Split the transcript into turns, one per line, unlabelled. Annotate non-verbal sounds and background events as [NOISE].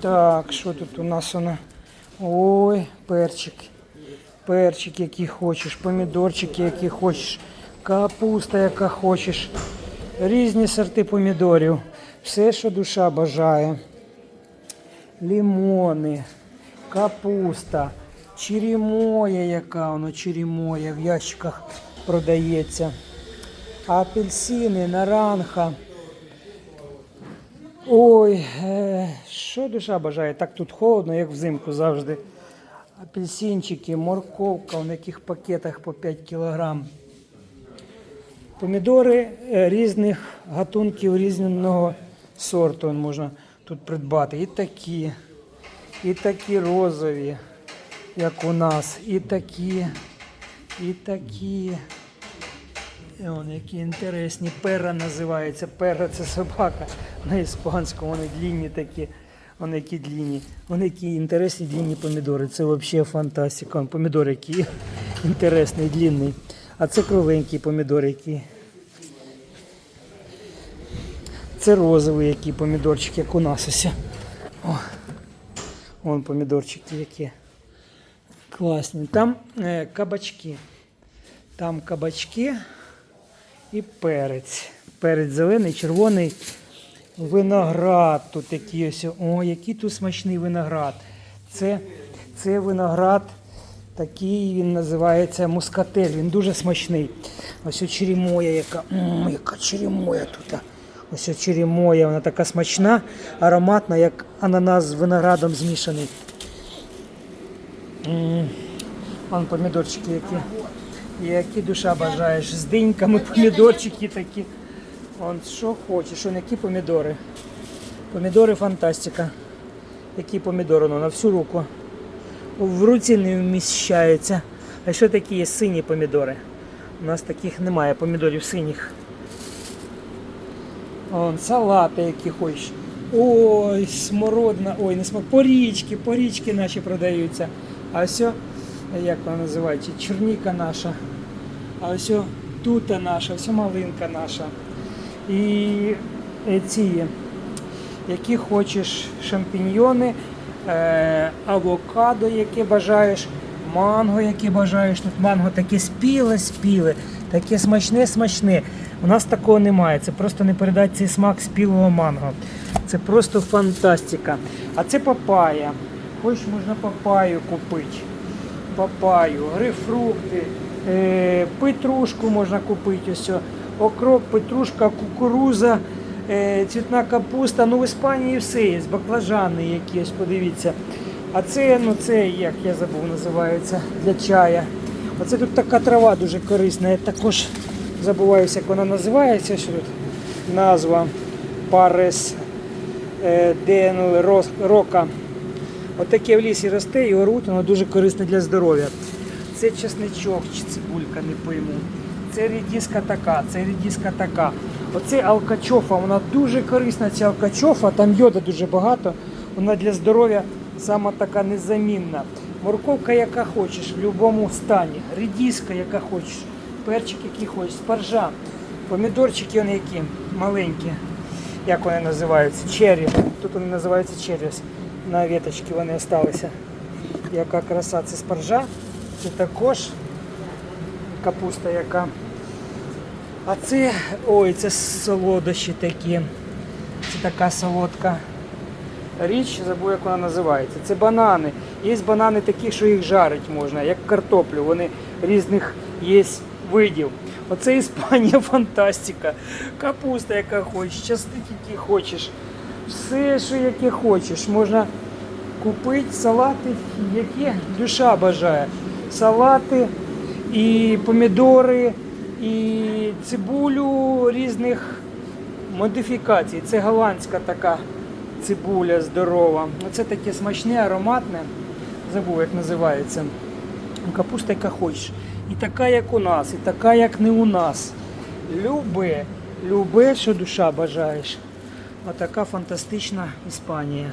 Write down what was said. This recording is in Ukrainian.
Так, що тут у нас воно? Ой, перчик. Перчик, який хочеш, помідорчики, які хочеш, капуста, яка хочеш. Різні сорти помідорів. Все, що душа бажає. Лімони, капуста, черемоя, яка воно черемоя в ящиках продається. Апельсини, наранха. Ой, е, що душа бажає? Так тут холодно, як взимку завжди. Апельсинчики, морковка, в яких пакетах по 5 кілограм. Помідори е, різних гатунків, різного сорту можна тут придбати. І такі, і такі розові, як у нас, і такі, і такі. І Вон, які інтересні. Перра називається. Перра це собака на іспанському. Вони длінні такі. Вони які длінні. Вони які інтересні длінні помідори. Це взагалі фантастика. Помідор який інтересний, длінний. А це кругленький помідор який. Це розовий який помідорчик, як у нас ось. Вон помідорчики які. Класні. Там е, кабачки. Там кабачки і перець. Перець зелений, червоний. Виноград тут такий ось. О, який тут смачний виноград. Це, це виноград такий, він називається мускатель. Він дуже смачний. Ось черемоя, яка. М, яка черемоя тут. Ось черемоя, вона така смачна, ароматна, як ананас з виноградом змішаний. Вон помідорчики які. Які душа бажаєш. З диньками помідорчики такі. Вон, що хочеш, он які помідори. Помідори фантастика. Які помідори ну, на всю руку. В руці не вміщаються. А що такі є сині помідори? У нас таких немає помідорів синіх. Вон, салати, які хочеш. Ой, смородина, ой, не смородина, порічки, порічки наші продаються. А все, як вона називається, черніка наша. А ось тута наша, ось малинка наша. І е, ці, які хочеш шампіньйони, е, авокадо, яке бажаєш, манго, яке бажаєш. Тут манго таке спіле, спіле, таке смачне, смачне. У нас такого немає. Це просто не передати цей смак спілого манго. Це просто фантастика. А це папая. Хочеш, можна папаю купити. Папаю, грейпфрукти, е, петрушку можна купити. Ось, окроп, петрушка, кукуруза, е, цвітна капуста. Ну в Іспанії все є, баклажани якісь, подивіться. А це, ну це як я забув, називається для чая. Оце тут така трава дуже корисна. Я також забуваюся, як вона називається. Що тут назва Парес е, Ден Рока. Отаке в лісі росте, його рут, воно дуже корисне для здоров'я. Це чесничок чи цибулька, не пойму. Це рідіска така, це рідіска така. Оце алкачофа, вона дуже корисна, ця алкачофа, там йода дуже багато, вона для здоров'я сама така незамінна. Морковка, яка хочеш, в будь-якому стані. Рідіска, яка хочеш, перчик, який хочеш, спаржа, помідорчики вони які маленькі. Як вони називаються? Черрі. Тут вони називаються черрі. На веточці вони залишилися. Яка краса, це спаржа. Це також капуста яка. А це, ой, це солодощі такі. Це така солодка річ, забув, як вона називається. Це банани. Є банани такі, що їх жарить можна, як картоплю. Вони різних є видів. Оце Іспанія [LAUGHS] фантастика. Капуста, яка хочеш, часник, який хочеш. Все, що яке хочеш. Можна купити салати, які душа бажає. Салати і помідори, і цибулю різних модифікацій. Це голландська така цибуля здорова. Оце таке смачне, ароматне. Забув, як називається. Капуста, яка хочеш. І така, як у нас, і така, як не у нас. Любе, любе, що душа бажаєш. Отака фантастична Іспанія.